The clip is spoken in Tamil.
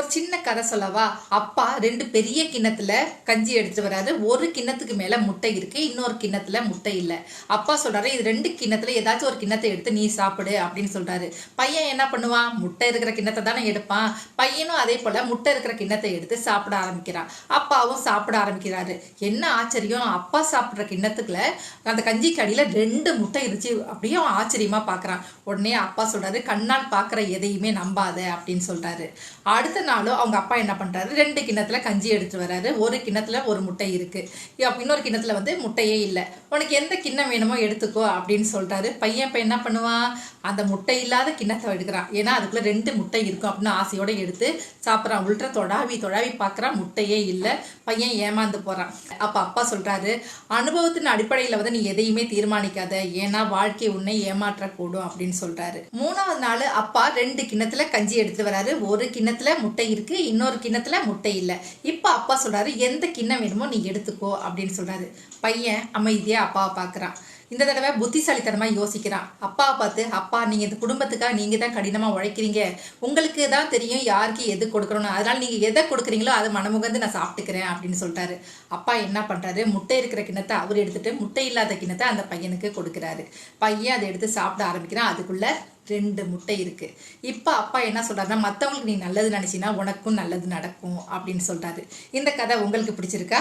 ஒரு சின்ன கதை சொல்லவா? அப்பா ரெண்டு பெரிய கிண்ணத்துல கஞ்சி எடுத்துட்டு வராரு. ஒரு கிண்ணத்துக்கு மேல முட்டை இருக்கு இன்னொரு கிண்ணத்துல முட்டை இல்லை. அப்பா சொல்றாரு இது ரெண்டு கிண்ணத்துல ஏதாச்சும் ஒரு கிண்ணத்தை எடுத்து நீ சாப்பிடு அப்படின்னு சொல்றாரு. பையன் என்ன பண்ணுவான்? முட்டை இருக்கிற கிண்ணத்தை தானே எடுப்பான். பையனும் அதே போல முட்டை இருக்கிற கிண்ணத்தை எடுத்து சாப்பிட ஆரம்பிக்கிறான். அப்பாவும் சாப்பிட ஆரம்பிக்கிறாரு. என்ன ஆச்சரியம்? அப்பா சாப்பிட்ற கிண்ணத்துக்குள்ள அந்த கஞ்சி கடியில ரெண்டு முட்டை இருந்துச்சு. அப்படியே ஆச்சரியமா பாக்குறான். உடனே அப்பா சொல்றாரு கண்ணால் பார்க்குற எதையுமே நம்பாத அப்படின்னு சொல்றாரு. அடுத்த நாளும் அவங்க அப்பா என்ன பண்ணுறாரு ரெண்டு கிண்ணத்தில் கஞ்சி எடுத்து வராரு. ஒரு கிண்ணத்தில் ஒரு முட்டை இருக்குது அப்போ இன்னொரு கிண்ணத்தில் வந்து முட்டையே இல்லை. உனக்கு எந்த கிண்ணம் வேணுமோ எடுத்துக்கோ அப்படின்னு சொல்கிறாரு பையன் இப்போ என்ன பண்ணுவான்? அந்த முட்டை இல்லாத கிண்ணத்தை எடுக்கிறான். ஏன்னா அதுக்குள்ளே ரெண்டு முட்டை இருக்கும் அப்படின்னு ஆசையோட எடுத்து சாப்பிட்றான். உள்ற தொடாவி தொடாவி பார்க்குறான் முட்டையே இல்லை. பையன் ஏமாந்து போறான். அப்போ அப்பா சொல்கிறாரு அனுபவத்தின் அடிப்படையில் வந்து நீ எதையுமே தீர்மானிக்காத. ஏன்னா வாழ்க்கை உன்னை ஏமாற்றக்கூடும் அப்படின்னு சொல்கிறாரு மூணாவது நாள் அப்பா ரெண்டு கிண்ணத்தில் கஞ்சி எடுத்து வராரு. ஒரு கிண்ணத்துல முட்டை இருக்கு இன்னொரு கிண்ணத்துல முட்டை இல்லை. இப்போ அப்பா சொல்றாரு எந்த கிண்ணம் வேணுமோ நீ எடுத்துக்கோ அப்படின்னு சொல்றாரு. பையன் அமைதியா அப்பாவை பார்க்குறான் இந்த தடவை புத்திசாலித்தனமாக யோசிக்கிறான். அப்பாவை பார்த்து அப்பா நீங்க இந்த குடும்பத்துக்காக நீங்க தான் கடினமா உழைக்கிறீங்க. உங்களுக்கு தான் தெரியும் யாருக்கு எது கொடுக்கணும்னு. அதனால நீங்க எதை கொடுக்குறீங்களோ அதை மனமுகந்து நான் சாப்பிட்டுக்கிறேன் அப்படின்னு சொல்லிட்டாரு. அப்பா என்ன பண்றாரு முட்டை இருக்கிற கிண்ணத்தை அவர் எடுத்துட்டு முட்டை இல்லாத கிண்ணத்தை அந்த பையனுக்கு கொடுக்குறாரு. பையன் அதை எடுத்து சாப்பிட ஆரம்பிக்கிறான். அதுக்குள்ள ரெண்டு முட்டை இருக்கு. இப்போ அப்பா என்ன சொல்றாருன்னா மற்றவங்களுக்கு நீ நல்லது நினைச்சினா உனக்கும் நல்லது நடக்கும் அப்படின்னு சொல்றாரு. இந்த கதை உங்களுக்கு பிடிச்சிருக்கா?